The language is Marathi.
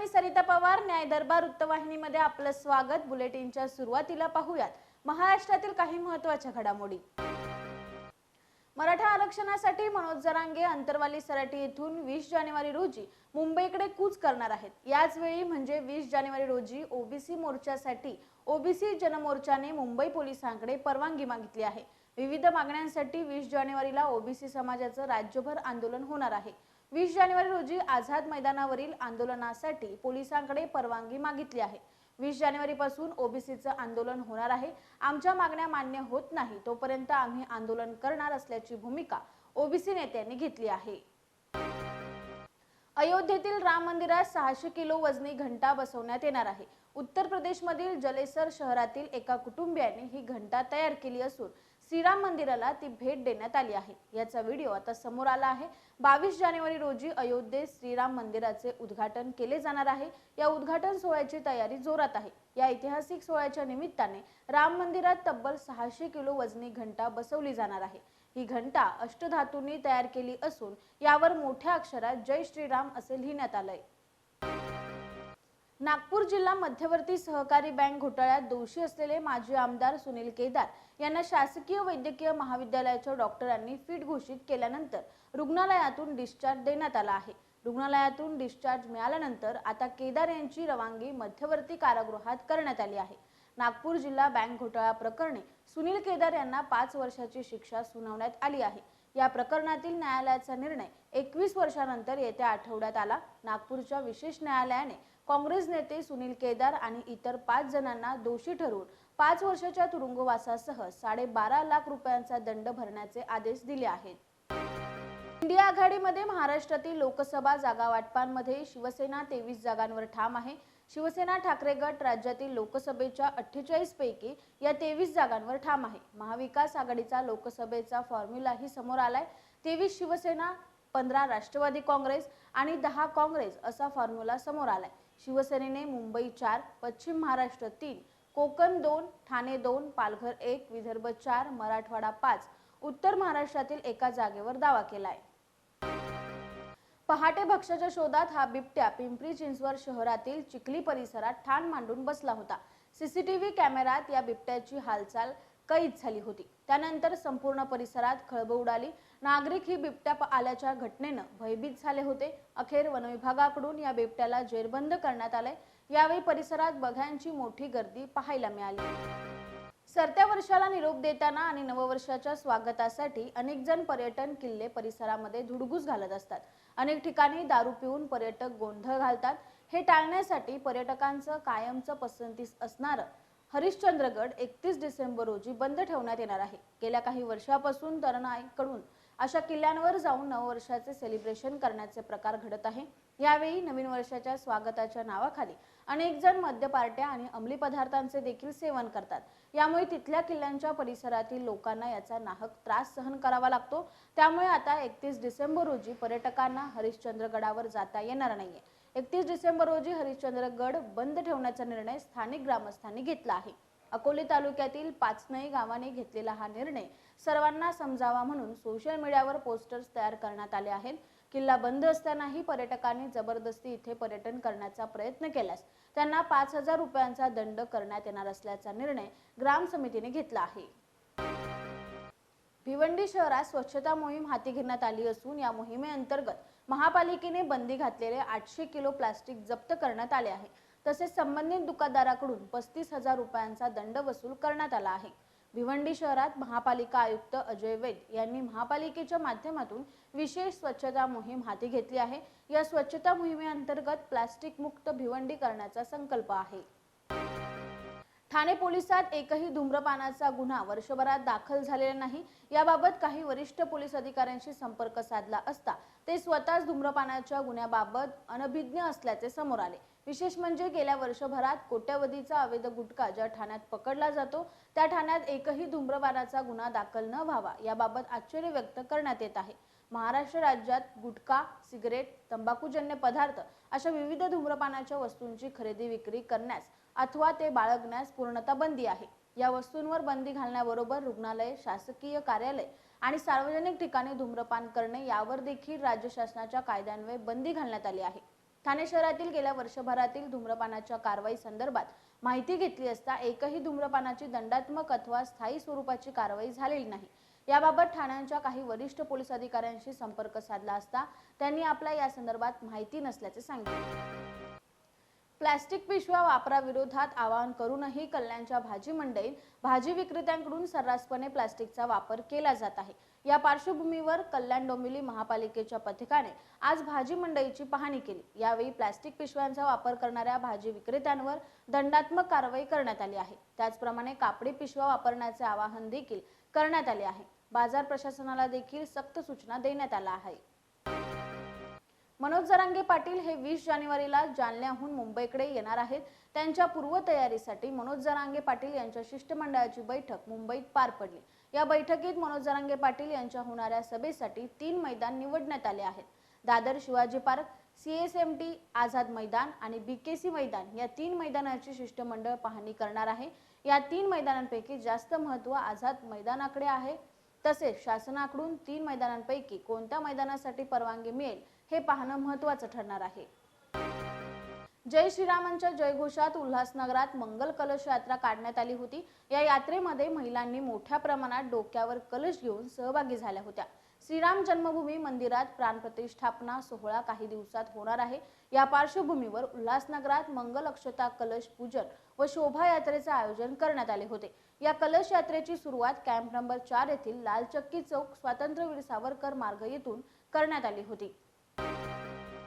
मी सरिता पवार न्याय दरबार वृत्तवाहिनीमध्ये आपलं स्वागत. बुलेटिनच्या सुरुवातीला पाहूयात. महाराष्ट्रातील काही महत्त्वाच्या घडामोडी. मराठा आरक्षणासाठी मनोज जरांगे अंतरवाली सराटी येथून वीस जानेवारी रोजी मुंबईकडे कूच करणार आहेत. याच वेळी म्हणजे वीस जानेवारी रोजी ओबीसी मोर्चासाठी ओबीसी जनमोर्चाने मुंबई पोलिसांकडे परवानगी मागितली आहे. विविध मागण्यांसाठी वीस जानेवारीला ओबीसी समाजाचं राज्यभर आंदोलन होणार आहे. वीस जानेवारी रोजी आझाद मैदानावरील आंदोलनासाठी पोलिसांकडे परवानगी मागितली आहे. वीस जानेवारी पासून ओबीसीचं आंदोलन होणार आहे. आमच्या मागण्या मान्य होत नाही तोपर्यंत आम्ही आंदोलन करणार असल्याची भूमिका ओबीसी नेत्यांनी घेतली आहे. अयोध्येतील राम मंदिरात सहाशे किलो वजनी घंटा बसवण्यात येणार आहे. उत्तर प्रदेशमधील जलेसर शहरातील एका कुटुंबियाने ही घंटा तयार केली असून श्रीराम मंदिराला ती भेट देण्यात आली आहे. याचा व्हिडिओ आता समोर आला आहे. बावीस जानेवारी रोजी अयोध्येत श्रीराम मंदिराचे उद्घाटन केले जाणार आहे. या उद्घाटन सोहळ्याची तयारी जोरात आहे. या ऐतिहासिक सोहळ्याच्या निमित्ताने राम मंदिरात तब्बल सहाशे किलो वजनी घंटा बसवली जाणार आहे. ही घंटा अष्टधातूंनी तयार केली असून यावर मोठ्या अक्षरात जय श्रीराम असे लिहिण्यात आलंय. नागपूर जिल्हा मध्यवर्ती सहकारी बँक घोटाळ्यात दोषी असलेले माजी आमदार सुनील केदार यांना शासकीय वैद्यकीय महाविद्यालयाच्या डॉक्टरांनी फिट घोषित केल्यानंतर रुग्णालयातून डिस्चार्ज देण्यात आला आहे. रुग्णालयातून डिस्चार्ज मिळाल्यानंतर आता केदार यांची रवानगी मध्यवर्ती कारागृहात करण्यात आली आहे. नागपूर जिल्हा बँक घोटाळा प्रकरणी सुनील केदार यांना पाच वर्षाची शिक्षा सुनावण्यात आली आहे. या प्रकरणातील न्यायालयाचा निर्णय एकवीस वर्षानंतर येत्या आठवड्यात आला. नागपूरच्या विशेष न्यायालयाने काँग्रेस नेते सुनील केदार आणि इतर पाच जणांना दोषी ठरवून पाच वर्षाच्या तुरुंगवासासह साडेबारा लाख रुपयांचा दंड भरण्याचे आदेश दिले आहेत. इंडिया आघाडीमध्ये महाराष्ट्रातील लोकसभा जागा वाटपांमध्ये शिवसेना तेवीस जागांवर ठाम आहे. शिवसेना ठाकरे गट राज्यातील लोकसभेच्या अठ्ठेचाळीस पैकी या तेवीस जागांवर ठाम आहे. महाविकास आघाडीचा लोकसभेचा फॉर्म्युलाही समोर आलाय. तेवीस शिवसेना पंधरा राष्ट्रवादी काँग्रेस आणि दहा काँग्रेस असा फॉर्म्युला समोर आलाय. शिवसेनेने मुंबई चार पश्चिम महाराष्ट्र तीन कोकण दोन ठाणे दोन पालघर एक विदर्भ चार मराठवाडा पाच उत्तर महाराष्ट्रातील एका जागेवर दावा केलाय. पहाटे भक्ष्याच्या शोधात हा बिबट्या पिंपरी चिंचवड शहरातील चिखली परिसरात ठाण मांडून बसला होता. सीसीटीव्ही कॅमेऱ्यात या बिबट्याची हालचाल कैद झाली होती. त्यानंतर संपूर्ण परिसरात खळबळ उडाली. नागरिक ही बिबट्या आल्याच्या घटनेनं भयभीत झाले होते. अखेर वनविभागाकडून या बिबट्याला जेरबंद करण्यात आले यावेळी परिसरात बघ्यांची मोठी गर्दी पाहायला मिळाली. सरत्या वर्षाला निरोप देताना आणि नववर्षाच्या स्वागतासाठी अनेक जण पर्यटन किल्ले परिसरामध्ये धुडगूस घालत असतात. अनेक ठिकाणी दारू पिऊन पर्यटक गोंधळ घालतात. हे टाळण्यासाठी पर्यटकांचं कायमचं पसंतीस असणारं हरिश्चंद्रगड एकतीस डिसेंबर रोजी बंद ठेवण्यात येणार आहे. गेल्या काही वर्षापासून तरुणाईकडून अशा किल्ल्यांवर जाऊन नववर्षाचे सेलिब्रेशन करण्याचे प्रकार घडत आहे. यावेळी नवीन वर्षाच्या स्वागताच्या नावाखाली अनेक जण मद्य पार्ट्या आणि अंमली पदार्थांचे देखील सेवन करतात. यामुळे तिथल्या किल्ल्यांच्या परिसरातील लोकांना याचा नाहक त्रास सहन करावा लागतो. त्यामुळे आता एकतीस डिसेंबर रोजी पर्यटकांना हरिश्चंद्रगडावर जाता येणार नाहीये. एकतीस डिसेंबर रोजी हरिश्चंद्रगड बंद ठेवण्याचा निर्णय स्थानिक ग्रामस्थांनी घेतला आहे. अकोले तालुक्यातील पाचनई गावाने घेतलेला हा निर्णय सर्वांना समजावा म्हणून सोशल मीडियावर पोस्टर्स तयार करण्यात आले आहेत. किल्ला बंद असतानाही पर्यटकांनी जबरदस्ती इथे पर्यटन करण्याचा प्रयत्न केल्यास त्यांना पाच हजार रुपयांचा दंड करण्यात येणार असल्याचा निर्णय ग्राम समितीने घेतला आहे. भिवंडी शहरात स्वच्छता मोहीम हाती घेण्यात आली असून या मोहिमेअंतर्गत महापालिकेने बंदी घातलेले आठशे किलो प्लास्टिक जप्त करण्यात आले आहे. तसेच संबंधित दुकानदाराकडून पस्तीस हजार रुपयांचा दंड वसूल करण्यात आला आहे. भिवंडी शहरात महापालिका आयुक्त अजय वैद यांनी महापालिकेच्या माध्यमातून विशेष स्वच्छता मोहीम हाती घेतली आहे. या स्वच्छता मोहिमेअंतर्गत प्लास्टिक मुक्त भिवंडी करण्याचा संकल्प आहे. ठाणे पोलिसात एकही धूम्रपानाचा गुन्हा वर्षभरात दाखल झालेला नाही. याबाबत काही वरिष्ठ पोलीस अधिकाऱ्यांशी संपर्क साधला असता ते स्वतःच धूम्रपानाच्या गुन्ह्याबाबत अनभिज्ञ असल्याचे समोर आले. विशेष म्हणजे गेल्या वर्षभरात कोट्यवधीचा अवैध गुटखा ज्या ठाण्यात पकडला जातो त्या ठाण्यात एकही धूम्रपानाचा गुन्हा दाखल न व्हावा याबाबत आश्चर्य व्यक्त करण्यात येत आहे. महाराष्ट्र राज्यात गुटखा सिगरेट तंबाखूजन्य पदार्थ अशा विविध धूम्रपानाच्या वस्तूंची खरेदी विक्री करण्यास अथवा ते बाळगण्यास पूर्णतः बंदी आहे. या वस्तूंवर बंदी घालण्याबरोबर रुग्णालय शासकीय कार्यालय आणि सार्वजनिक ठिकाणी धूम्रपान करणे यावर देखील राज्य शासनाच्या कायद्यान्वये बंदी घालण्यात आली आहे. ठाणे शहरातील गेल्या वर्षभरातील धूम्रपानाच्या कारवाई संदर्भात माहिती घेतली असता एकही धूम्रपानाची दंडात्मक अथवा स्थायी स्वरूपाची कारवाई झालेली नाही. याबाबत ठाण्याच्या काही वरिष्ठ पोलीस अधिकाऱ्यांशी संपर्क साधला असता त्यांनी आपल्या या संदर्भात माहिती नसल्याचे सांगितले. प्लॅस्टिक पिशव्या वापराविरोधात आवाहन करूनही कल्याणच्या भाजी मंडईत भाजी विक्रेत्यांकडून सर्रासपणे प्लॅस्टिकचा वापर केला जात आहे. या पार्श्वभूमीवर कल्याण डोंबिवली महापालिकेच्या पथकाने आज भाजी मंडईची पाहणी केली. यावेळी प्लॅस्टिक पिशव्यांचा वापर करणाऱ्या भाजी विक्रेत्यांवर दंडात्मक कारवाई करण्यात आली आहे. त्याचप्रमाणे कापडी पिशव्या वापरण्याचे आवाहन देखील करण्यात आले आहे. बाजार प्रशासनाला देखील सक्त सूचना देण्यात आल्या आहे मनोज जरांगे पाटील हे वीस जानेवारीला जालन्याहून मुंबईकडे येणार आहेत. त्यांच्या पूर्वतयारीसाठी मनोज जरांगे पाटील यांच्या शिष्टमंडळाची बैठक मुंबईत पार पडली. या बैठकीत मनोज जरांगे पाटील यांच्या होणाऱ्या सभेसाठी तीन मैदान निवडण्यात आले आहेत. दादर शिवाजी पार्क सीएसएमटी आझाद मैदान आणि बीकेसी मैदान या तीन मैदानाची शिष्टमंडळ पाहणी करणार आहे. या तीन मैदानांपैकी जास्त महत्त्व आझाद मैदानाकडे आहे. तसेच शासनाकडून तीन मैदानांपैकी कोणत्या मैदानासाठी परवानगी मिळेल हे पाहणं महत्वाचं ठरणार आहे. जय श्रीरामांच्या जयघोषात उल्हासनगरात मंगल कलश यात्रा काढण्यात आली होती. या यात्रेमध्ये महिलांनी मोठ्या प्रमाणात डोक्यावर कलश घेऊन सहभागी झाल्या होत्या. श्रीराम जन्मभूमी मंदिरात प्राणप्रतिष्ठापना सोहळा काही दिवसात होणार आहे. या पार्श्वभूमीवर उल्हासनगरात मंगल अक्षता कलश पूजन व शोभायात्रेचे आयोजन करण्यात आले होते. या कलश यात्रेची सुरुवात कॅम्प नंबर चार येथील लालचक्की चौक स्वातंत्र्यवीर सावरकर मार्ग येथून करण्यात आली होती.